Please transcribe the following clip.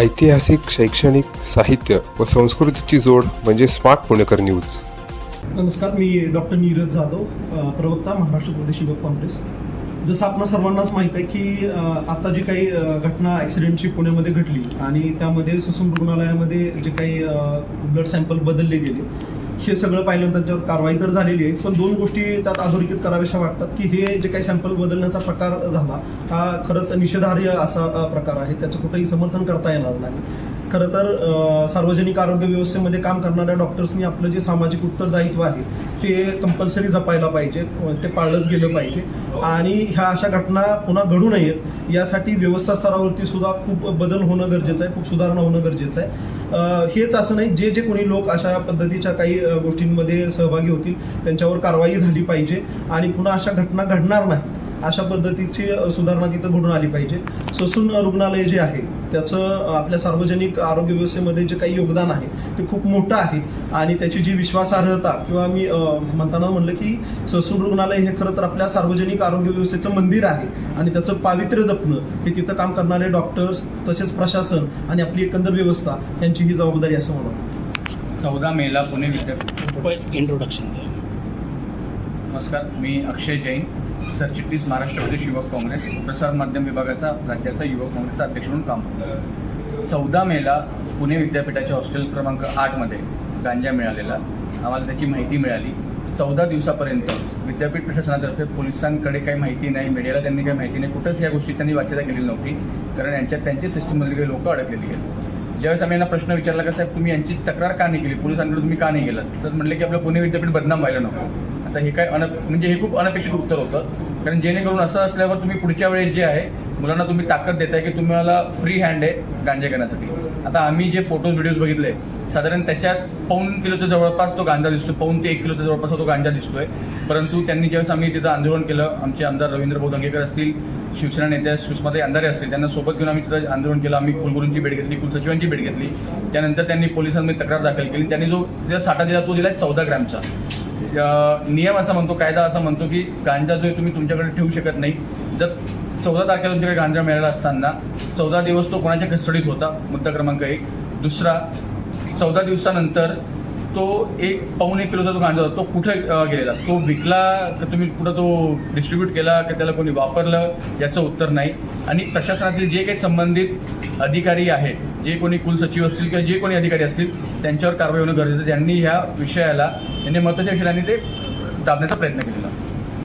ऐतिहासिक शैक्षणिक साहित्य व संस्कृतीची जोड म्हणजे स्मार्ट पुणेकर न्यूज. नमस्कार मी डॉक्टर नीरज जाधव प्रवक्ता महाराष्ट्र प्रदेश युवक काँग्रेस. जसं आपणा सर्वांनाच माहीत आहे की आता जी काही घटना ॲक्सिडेंटची पुण्यामध्ये घडली आणि त्यामध्ये ससून रुग्णालयामध्ये जे काही ब्लड सॅम्पल बदलले गेले हे सगळं पाहिलं त्यांच्यावर कारवाई तर झालेली आहे पण दोन गोष्टी त्यात अधोरेखित कराव्याशा वाटतात की हे जे काही सॅम्पल बदलण्याचा प्रकार झाला हा खरंच निषेधार्ह असा प्रकार आहे त्याचं कुठंही समर्थन करता येणार नाही. खरं तर सार्वजनिक आरोग्य व्यवस्थेमध्ये काम करणाऱ्या डॉक्टर्सनी आपलं जे सामाजिक उत्तरदायित्व आहे ते कंपल्सरी जपायला पाहिजे ते पाळलंच गेलं पाहिजे. आणि ह्या अशा घटना पुन्हा घडू नयेत यासाठी व्यवस्था स्तरावरती सुद्धा खूप बदल होणं गरजेचं आहे खूप सुधारणा होणं गरजेचं आहे. हेच असं नाही जे जे कोणी लोक अशा पद्धतीच्या काही गोष्टींमध्ये सहभागी होतील त्यांच्यावर कारवाई झाली पाहिजे. आणि पुन्हा अशा घटना घडणार नाहीत. अशा पद्धतीची सुधारणा तिथं घडून आली पाहिजे. ससून रुग्णालय जे आहे त्याचं आपल्या सार्वजनिक आरोग्य व्यवस्थेमध्ये जे काही योगदान आहे ते खूप मोठं आहे. आणि त्याची जी विश्वासार्हता किंवा मी म्हणताना म्हणलं की ससून रुग्णालय हे खरं तर आपल्या सार्वजनिक आरोग्य व्यवस्थेचं मंदिर आहे. आणि त्याचं पावित्र्य जपणं हे तिथं काम करणारे डॉक्टर्स तसेच प्रशासन आणि आपली एकंदर व्यवस्था यांची ही जबाबदारी असं म्हणून चौदा मेला पुणे विद्यापीठ. इंट्रोडक्शन द्या. नमस्कार मी अक्षय जैन सरचिटणीस महाराष्ट्र प्रदेश युवक काँग्रेस प्रसार माध्यम विभागाचा राज्याचा युवक काँग्रेसचा अध्यक्ष म्हणून काम करतो. चौदा मेला पुणे विद्यापीठाच्या हॉस्टेल क्रमांक आठमध्ये गांजा मिळालेला. आम्हाला त्याची माहिती मिळाली. चौदा दिवसापर्यंत विद्यापीठ प्रशासनातर्फे पोलिसांकडे काही माहिती नाही मीडियाला त्यांनी काही माहिती नाही. कुठंच या गोष्टी त्यांनी वाच्यता केलेली नव्हती कारण यांच्यात त्यांची सिस्टममधले काही लोकं अडकलेली आहेत. ज्यावेळेस आम्ही यांना प्रश्न विचारला का साहेब तुम्ही यांची तक्रार का नाही केली? पोलिसांकडे तुम्ही का नाही गेलात? तर म्हणले की आपलं पुणे विद्यापीठ बदनाम व्हायला नको. आता हे काय अन म्हणजे हे खूप अनपेक्षित उत्तर होतं. कारण जेणेकरून असं असल्यावर तुम्ही पुढच्या वेळेस जे आहे मुलांना तुम्ही ताकद देताय की तुम्हाला फ्री हँड आहे गांजा घेण्यासाठी. आता आम्ही जे फोटोज व्हिडिओज बघितले साधारण त्याच्यात पाऊन किलोच्या जवळपास तो गांजा दिसतो पाऊन ते एक किलोच्या जवळपास तो गांजा दिसतोय. परंतु त्यांनी ज्यावेळेस आम्ही तिथं आंदोलन केलं आमचे आमदार रवींद्र भाऊ दंगेकर असतील शिवसेना नेत्या सुषमाताई अंधारे असतील त्यांना सोबत घेऊन आम्ही तिथं आंदोलन केलं. आम्ही कुलगुरूंची भेट घेतली कुलसचिवांची भेट घेतली. त्यानंतर त्यांनी पोलिसांमध्ये तक्रार दाखल केली. त्यांनी जो जो साठा दिला तो दिला चौदा ग्रॅमचा. नियम असा म्हणतो कायदा असा म्हणतो की गांजा जो आहे तुम्ही तुमच्याकडे ठेवू शकत नाही. जर चौदा तारखेला तुमच्याकडे गांजा मिळाला असताना चौदा दिवस तो कोणाच्या कस्टडीत होता? मुद्दा क्रमांक एक. दुसरा चौदा दिवसानंतर तो एक पाऊण एक किलोचा जो गांजा होता तो कुठे गेलेला? तो विकला का तुम्ही कुठं तो डिस्ट्रीब्यूट केला का त्याला कोणी वापरलं? याचं उत्तर नाही. आणि प्रशासनातील जे काही संबंधित अधिकारी आहेत जे कोणी कुलसचिव असतील किंवा जे कोणी अधिकारी असतील त्यांच्यावर कारवाई होणं गरजेचं त्यांनी ज्यांनी ह्या विषयाला यांनी महत्त्वाच्या विषयाने ते दाबण्याचा प्रयत्न केला